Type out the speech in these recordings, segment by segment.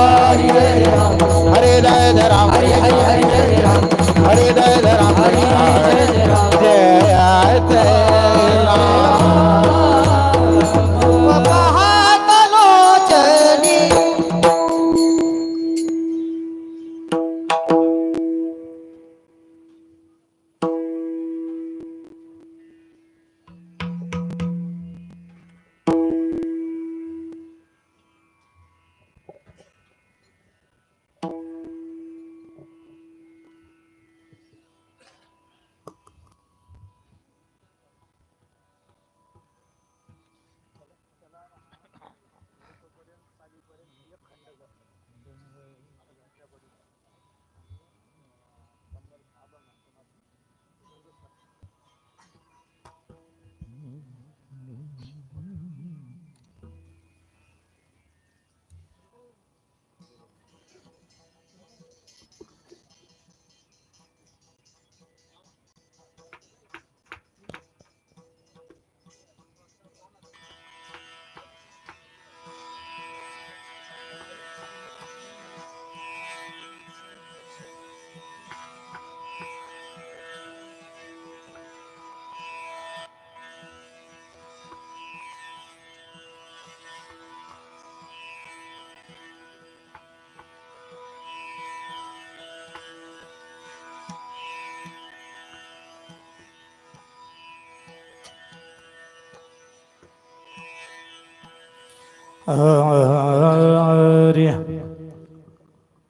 Hare Ram, Hare Ram, Hare Ram, Hare Ram, Hare Hare Ram,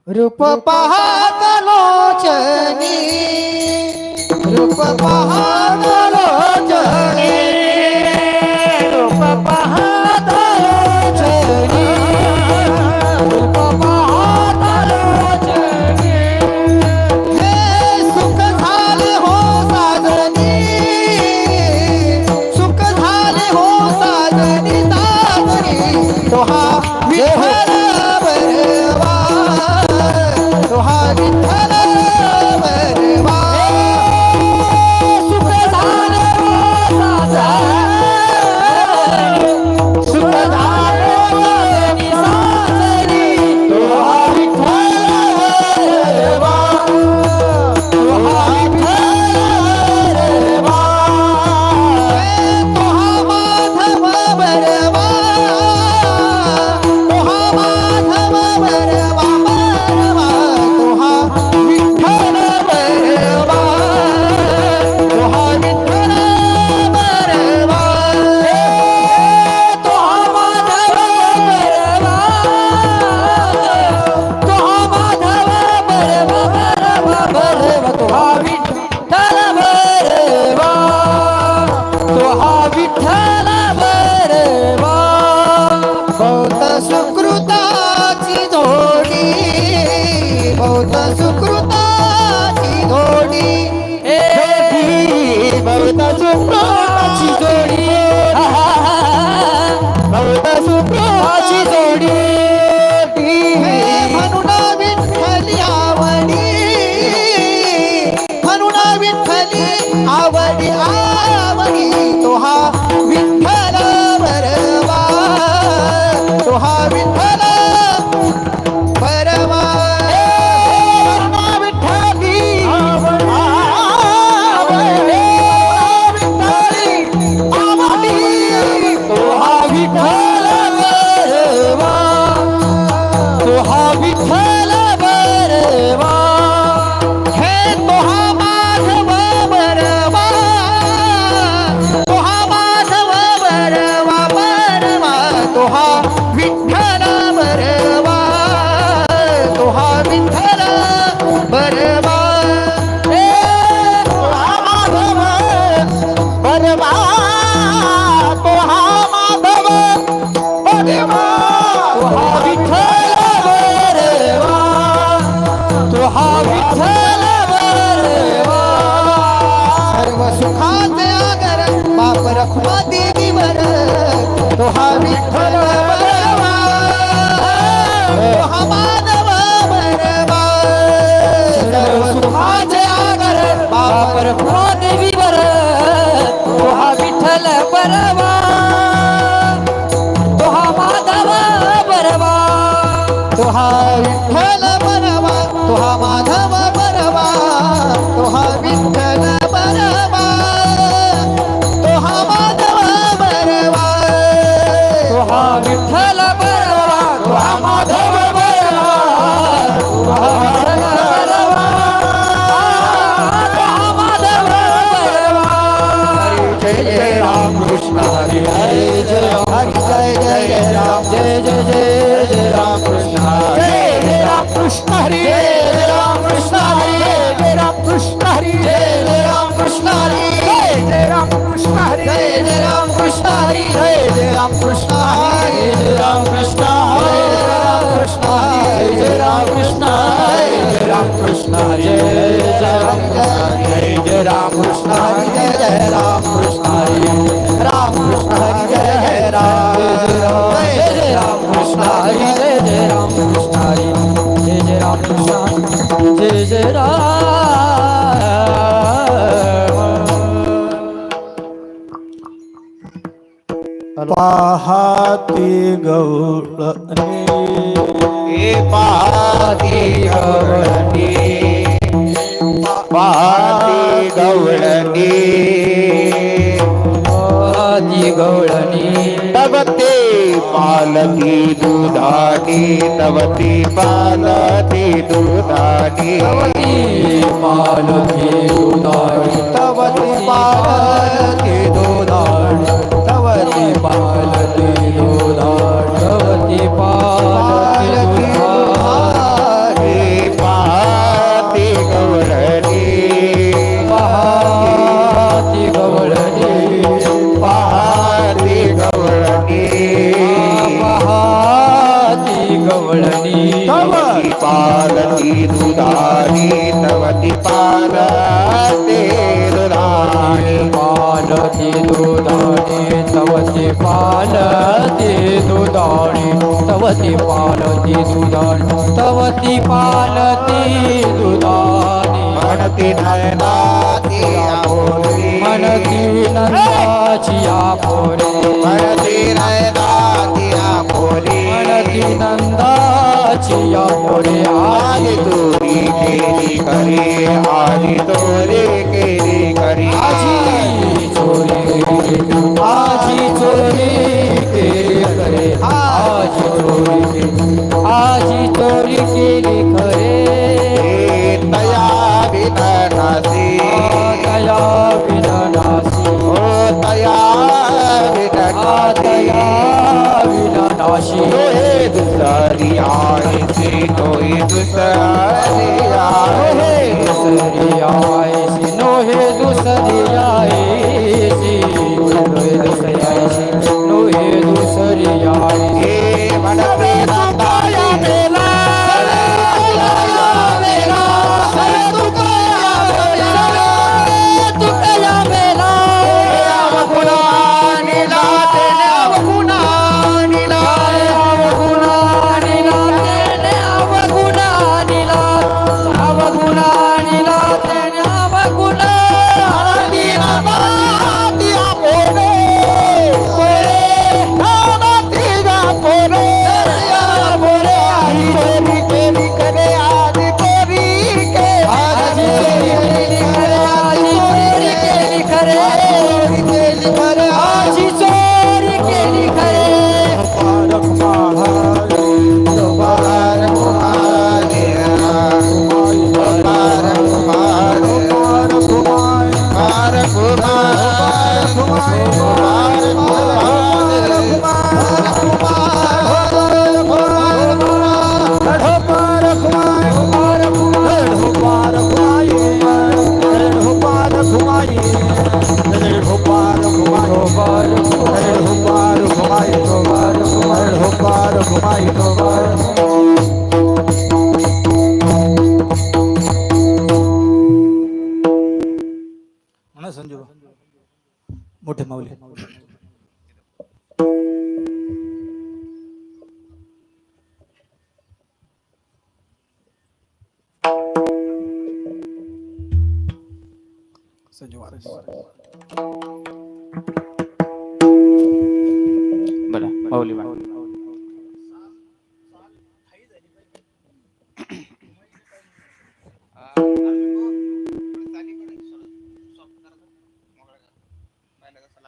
रूप पहा लोचनी. रूप पहा तुहा विठ्ठल परवा तुहा कृष्ण हरे राम हरे जय राम कृष्ण जय जय राम कृष्ण हरे राम कृष्ण जय जय राम जय जय राम कृष्ण जय जय राम कृष्ण जय जय राम कृष्ण जय जय राम पाहाती गौड़ पाहाती गौड़ी माती गवळणी. माती गवळणी. तवते पालती दुधानी तवती पालती दुधानी. तवती पालती दुधानी तवती पालती दुधानी. पालती सुदान तवती पालती सुदानी म्हणती नयनाची आपोरी म्हणती नंदाची आपोरी म्हणती नयनाची आपोरी म्हणती नंदाची आपोरी आली तोरी करी आली तोरी केली करी दुसरा आए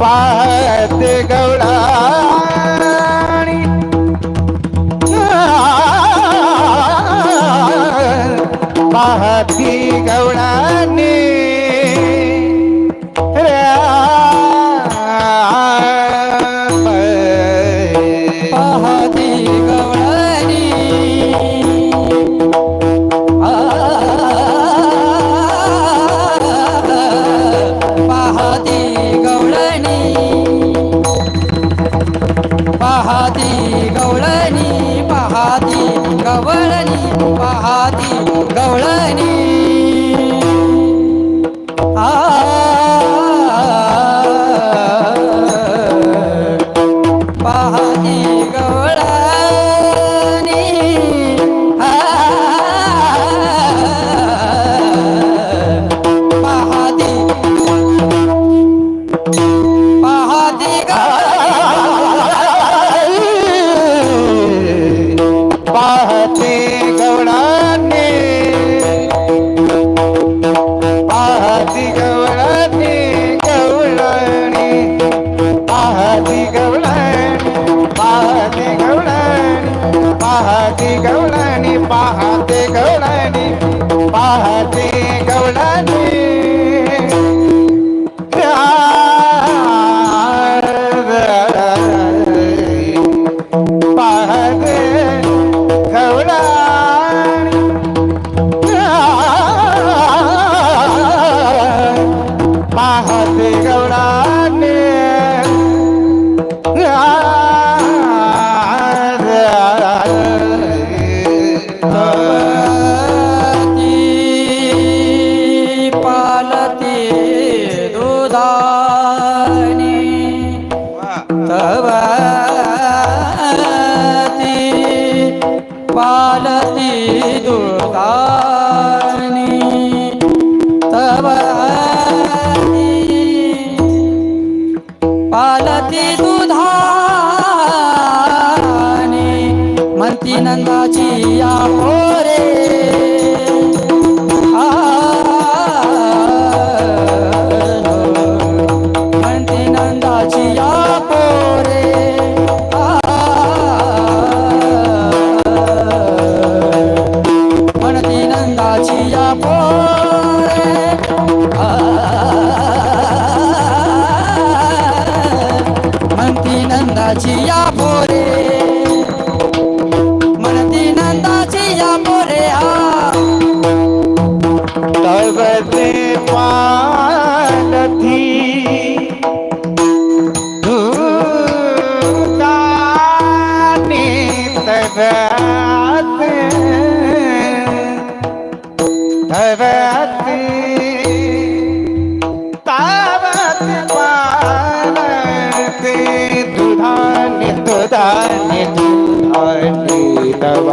पाहते गवळा पाहती गवळाने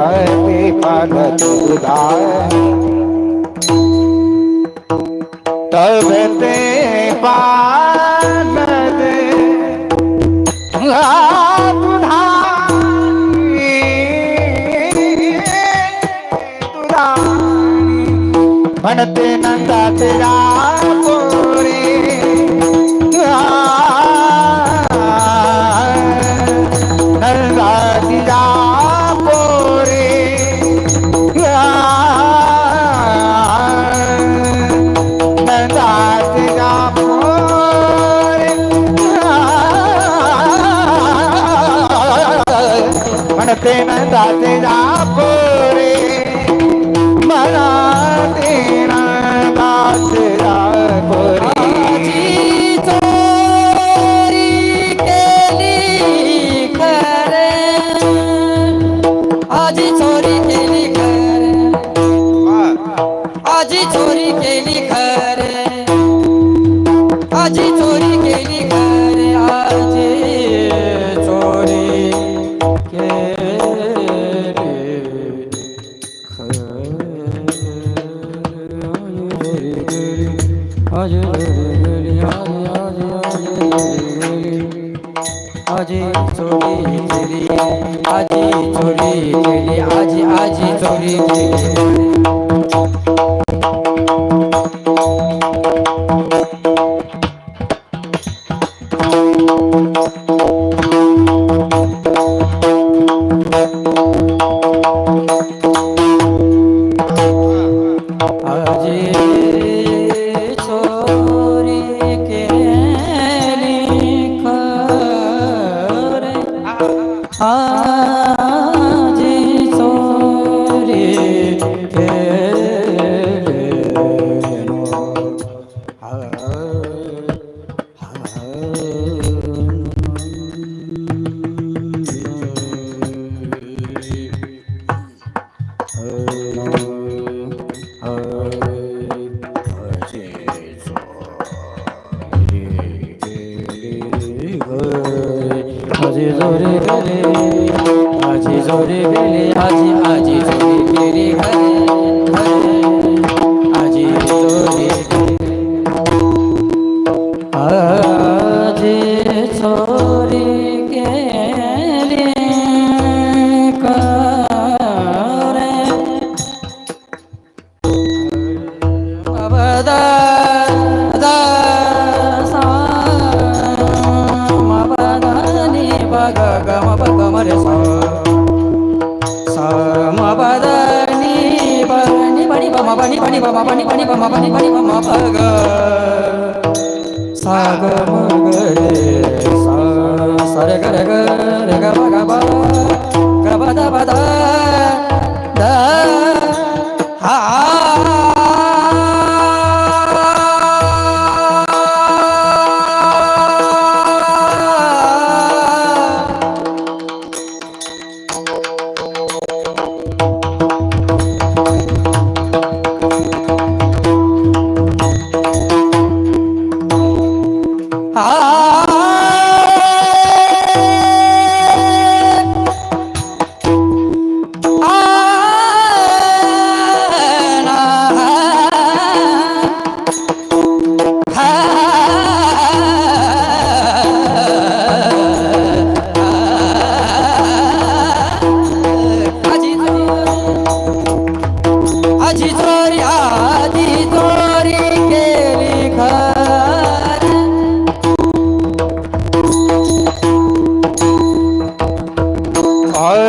तवते पालत दुधानी तब ते पानद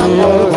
Allah.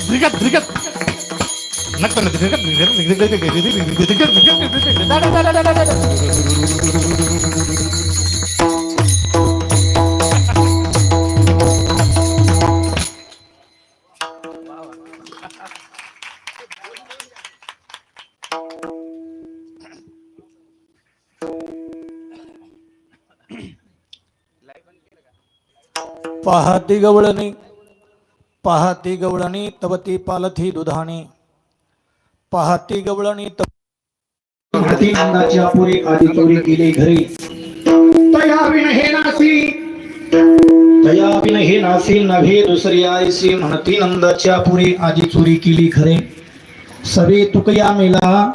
धिगत धिगत धिगत नक्तर पाहते गवळणी पाहती गवळणी तवती पालथी दुधाणी पाहती गवळणी तवती हाती नंदाची अपुरी आधी चोरी केली घरी. तया विन हे नासी. तया विन हे नासी नव्हे दुसरी आईसी. म्हणती नंदाची अपुरी आधी चोरी केली खरे सवे तुकया मेला